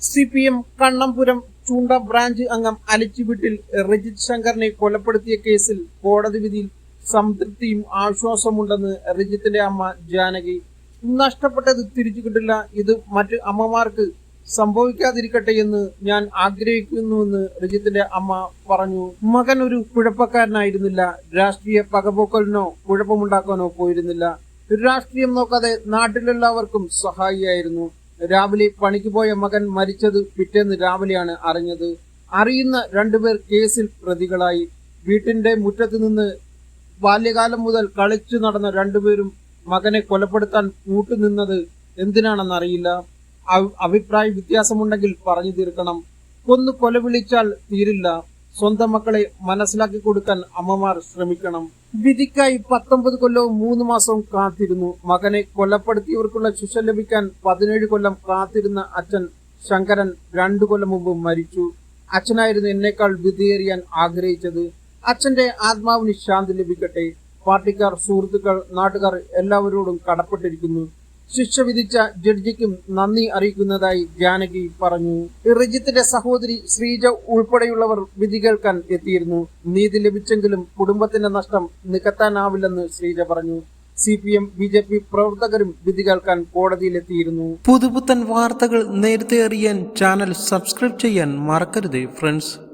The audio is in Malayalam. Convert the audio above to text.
സി പി എം കണ്ണംപുരം ചൂണ്ട ബ്രാഞ്ച് അംഗം അലച്ചുവിട്ടിൽ രജിത് ശങ്കറിനെ കൊലപ്പെടുത്തിയ കേസിൽ കോടതി വിധിയിൽ സംതൃപ്തിയും ആശ്വാസമുണ്ടെന്ന് രജിത്തിന്റെ അമ്മ ജാനകി. നഷ്ടപ്പെട്ടത് തിരിച്ചു കിട്ടില്ല. ഇത് മറ്റ് അമ്മമാർക്ക് സംഭവിക്കാതിരിക്കട്ടെ എന്ന് ഞാൻ ആഗ്രഹിക്കുന്നുവെന്ന് രജിത്തിന്റെ അമ്മ പറഞ്ഞു. മകൻ ഒരു കുഴപ്പക്കാരനായിരുന്നില്ല. രാഷ്ട്രീയ പകപോക്കലിനോ കുഴപ്പമുണ്ടാക്കാനോ പോയിരുന്നില്ല. രാഷ്ട്രീയം നോക്കാതെ നാട്ടിലെല്ലാവർക്കും സഹായിയായിരുന്നു. രാവിലെ പണിക്ക് പോയ മകൻ മരിച്ചത് പിറ്റേന്ന് രാവിലെയാണ് അറിഞ്ഞത്. അറിയുന്ന രണ്ടുപേർ കേസിൽ പ്രതികളായി. വീട്ടിന്റെ മുറ്റത്ത് നിന്ന് ബാല്യകാലം മുതൽ കളിച്ചു നടന്ന രണ്ടുപേരും മകനെ കൊലപ്പെടുത്താൻ കൂട്ടുനിന്നത് എന്തിനാണെന്നറിയില്ല. അഭിപ്രായ വ്യത്യാസമുണ്ടെങ്കിൽ പറഞ്ഞു തീർക്കണം. കൊന്നു കൊല വിളിച്ചാൽ തീരില്ല. സ്വന്തം മക്കളെ മനസ്സിലാക്കി കൊടുക്കാൻ അമ്മമാർ ശ്രമിക്കണം. വിധിക്കായി പത്തൊമ്പത് കൊല്ലവും മൂന്ന് മാസവും കാത്തിരുന്നു. മകനെ കൊലപ്പെടുത്തിയവർക്കുള്ള ശിക്ഷ ലഭിക്കാൻ പതിനേഴ് കൊല്ലം കാത്തിരുന്ന അച്ഛൻ ശങ്കരൻ രണ്ടു കൊല്ലം മുമ്പ് മരിച്ചു. അച്ഛനായിരുന്നു എന്നേക്കാൾ വിധിയേറിയാൻ ആഗ്രഹിച്ചത്. അച്ഛന്റെ ആത്മാവിന് ശാന്തി ലഭിക്കട്ടെ. പാർട്ടിക്കാർ സുഹൃത്തുക്കൾ നാട്ടുകാർ എല്ലാവരോടും കടപ്പെട്ടിരിക്കുന്നു. ശിക്ഷ വിധിച്ച ജഡ്ജിക്കും നന്ദി അറിയിക്കുന്നതായി ജാനകി പറഞ്ഞു. റിജിത്തിന്റെ സഹോദരി ശ്രീജ ഉൾപ്പെടെയുള്ളവർ വിധി കേൾക്കാൻ എത്തിയിരുന്നു. നീതി ലഭിച്ചെങ്കിലും കുടുംബത്തിന്റെ നഷ്ടം നികത്താനാവില്ലെന്ന് ശ്രീജ പറഞ്ഞു. C P M B J P പ്രവർത്തകരും വിധി കേൾക്കാൻ കോടതിയിലെത്തിയിരുന്നു. പുതുപുത്തൻ വാർത്തകൾ നേരത്തെ അറിയാൻ ചാനൽ സബ്സ്ക്രൈബ് ചെയ്യാൻ മറക്കരുത് ഫ്രണ്ട്സ്.